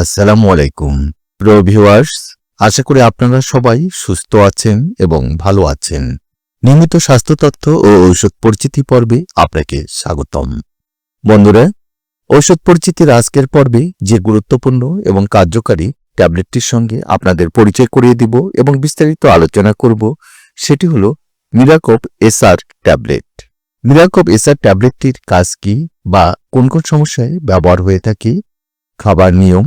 আসসালামু আলাইকুম। প্রিয় ভিউয়ার্স আশা করি আপনারা সবাই সুস্থ আছেন এবং ভালো আছেন। নিয়মিত স্বাস্থ্য তথ্য ও ঔষধ পরিচিতি পর্বে আপনাকে স্বাগতম। বন্ধুরা, ঔষধ পরিচিতির আজকের পর্বে যে গুরুত্বপূর্ণ এবং কার্যকারী ট্যাবলেটটির সঙ্গে আপনাদের পরিচয় করিয়ে দিব এবং বিস্তারিত আলোচনা করব, সেটি হল Miracop SR tablet. Miracop SR ট্যাবলেটটির কাজ কি বা কোন কোন সমস্যায় ব্যবহার হয়ে থাকে, খাবার নিয়ম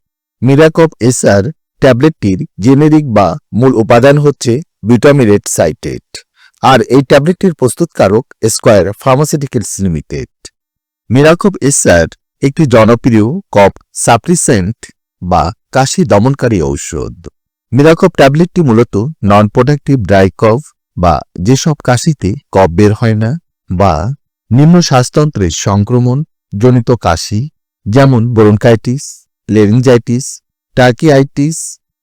মিরাকপ এসআর ট্যাবলেটটির জেনেরিক বা মূল উপাদান হচ্ছে বিটামিরেট সাইটেট, আর এই ট্যাবলেটটির প্রস্তুতকারক Square Pharmaceuticals Limited. Miracop SR একটি জনপ্রিয় কপ সাপ্লিসেন্ট বা কাশি দমনকারী ঔষধ। মিরাকপ ট্যাবলেটটি মূলত নন প্রোডাক্টিভ ড্রাই কফ বা যেসব কাশিতে কফ বের হয় না বা নিম্ন শ্বাসতন্ত্রের সংক্রমণ জনিত কাশি, যেমন ব্রোনকাইটিস লেরিঞ্জাইটিস টার্কিআইটিস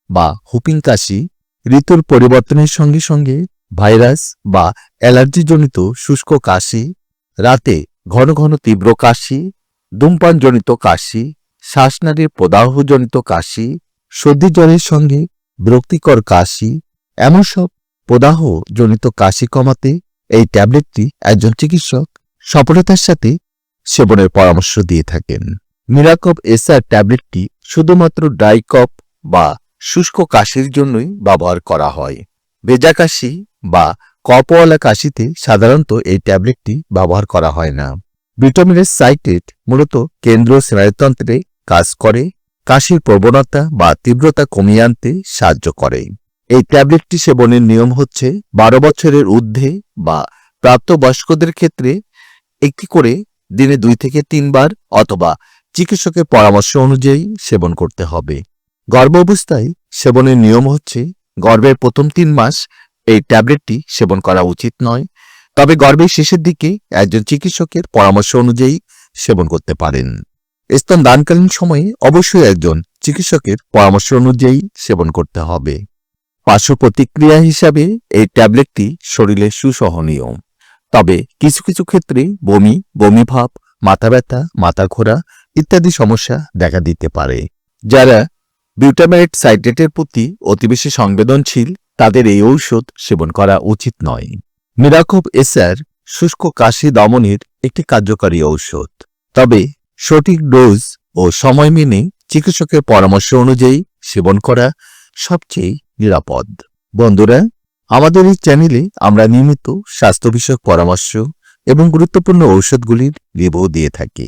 বা হুপিং কাশি ঋতুর পরিবর্তনের সঙ্গে সঙ্গে ভাইরাস বা অ্যালার্জিজনিত শুষ্ক কাশি, রাতে ঘন ঘন তীব্র কাশি, ধূমপানজনিত কাশি, শ্বাসনালীর প্রদাহজনিত কাশি সর্দি জ্বরের সঙ্গে বিরক্তিকর কাশি, এমন সব প্রদাহজনিত কাশি কমাতে এই ট্যাবলেটটি একজন চিকিৎসক সফলতার সাথে সেবনের পরামর্শ দিয়ে থাকেন। মিরাকপ এসআর ট্যাবলেটটি শুধুমাত্র ড্রাইকপ বা শুষ্ক কাশির জন্যই ব্যবহার করা হয়। ভেজা কাশি বা কপওয়ালা কাশিতে সাধারণত এই ট্যাবলেটটি ব্যবহার করা হয় না। ভিটামিনের সাইটেট মূলত কেন্দ্র স্নায়ুতন্ত্রে কাজ করে, কাশির প্রবণতা বা তীব্রতা কমিয়ে আনতে সাহায্য করে। এই ট্যাবলেটটি সেবনের নিয়ম হচ্ছে বারো বছরের ঊর্ধ্বে বা প্রাপ্তবয়স্কদের ক্ষেত্রে একটি করে দিনে দুই থেকে তিনবার অথবা চিকিৎসকের পরামর্শ অনুযায়ী সেবন করতে হবে। গর্ভ অবস্থায় সেবনের নিয়ম হচ্ছে, গর্ভের প্রথম তিন মাস এই ট্যাবলেটটি সেবন করা উচিত নয়। তবে গর্ভের শেষের দিকে একজন চিকিৎসকের পরামর্শ অনুযায়ী সেবন করতে পারেন। স্তন দানকালীন সময়ে অবশ্যই একজন চিকিৎসকের পরামর্শ অনুযায়ী সেবন করতে হবে। পার্শ্ব প্রতিক্রিয়া হিসাবে এই ট্যাবলেটটি শরীরে সুসহনীয়। তবে কিছু কিছু ক্ষেত্রে বমি বমি ভাব, মাথা ব্যথা মাথা ঘোরা ইত্যাদি সমস্যা দেখা দিতে পারে। যারা বিউটামেট সাইট্রেটের প্রতি অতি বেশি সংবেদনশীল, তাদের এই ঔষধ সেবন করা উচিত নয়। মিরাকব এসার শুষ্ক কাশি দমনের একটি কার্যকারী ঔষধ। তবে সঠিক ডোজ ও সময় মেনে চিকিৎসকের পরামর্শ অনুযায়ী সেবন করা সবচেয়ে নিরাপদ। বন্ধুরা, আমাদের এই চ্যানেলে আমরা নিয়মিত স্বাস্থ্য বিষয়ক পরামর্শ এবং গুরুত্বপূর্ণ ঔষধগুলির রিভিউ দিয়ে থাকি।